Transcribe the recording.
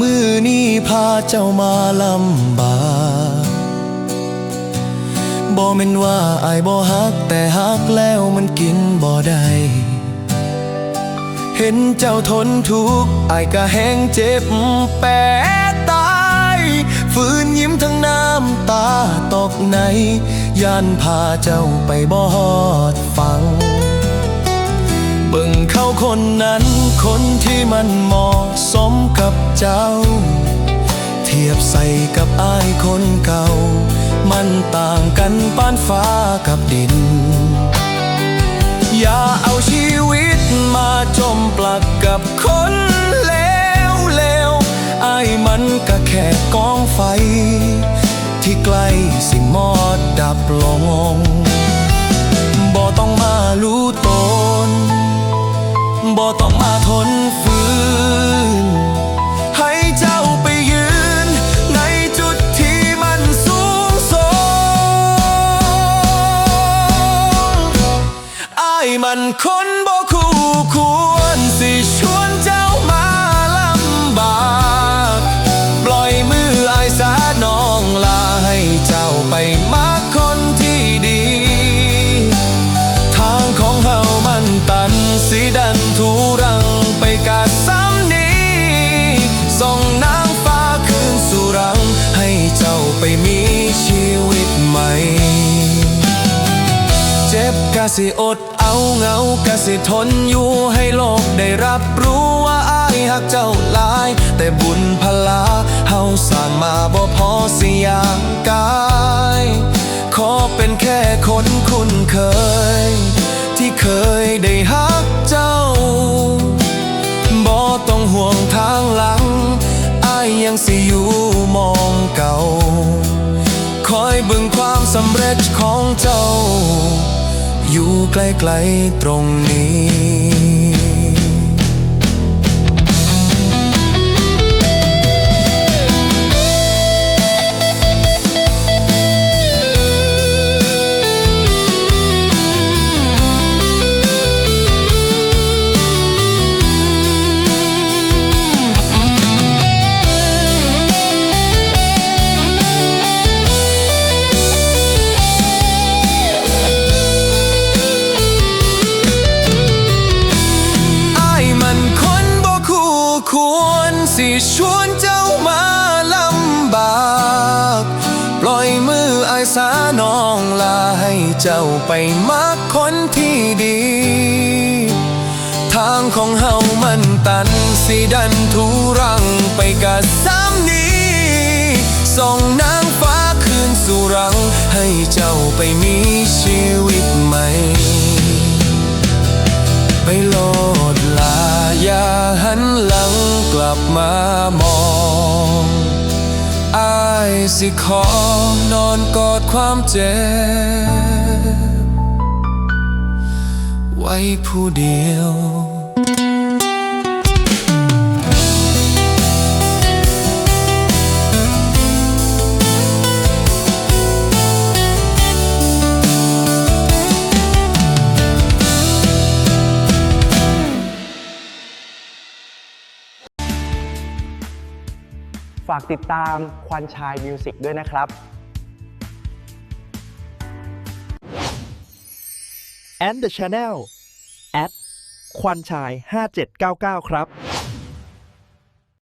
มือนี้พาเจ้ามาลำบากบ่แม่นว่าไอายบ่ฮักแต่ฮักแล้วมันกินบ่ได้เห็นเจ้าทนทุกข์ไอายก็แห้งเจ็บแปรตายฝืนยิ้มทั้งน้ำตาตกในย่านพาเจ้าไปบ่ฮอดฟัง เบิ่งเขาคนนั้นคนที่มันเหมาะสม กับเจ้า เทียบใส่กับอายคนเก่า มันต่างกันปานฟ้ากับดิน อย่าเอาชีวิตมาจมปลักกับคนเลวเลวๆอายมันก็แค่กองไฟ ที่ใกล้สิมอดดับลงบ่ต้องมารู้ตนบ่ต้องมาทนฝืน บกะสิอดเอาเงากะสิทนอยู่ให้โลกได้รับรู้ว่าอายหักเจ้าหลาย แต่บุญพลาเฮาสร้างมาบ่พอสิอย่างกายขอเป็นแค่คนคุ้นเคย ที่เคยได้หักเจ้าบ่ต้องห่วงทางหลังอายยังสิอยู่มองเก่า คอยบิ่งความสำเร็จของเจ้า อยู่ใกล้ๆตรงนี้ ควรสิชวนเจ้ามาลำบาก ปล่อยมืออายสาน้องลาให้เจ้าไปมักคนที่ดี ทางของเฮามันตันสิดันทุรังไปกะซ้ำนี้ ส่งนางฟ้าคืนสู่รัง ให้เจ้าไปมีชีวิตใหม่ ไปโลด ลับมามองอายสิขอนอนกอดความเจ็บ ไว้ผู้เดียว ฝากติดตามควันชายมิวสิกด้วยนะครับ and the channel at ควันชาย 5799 ครับ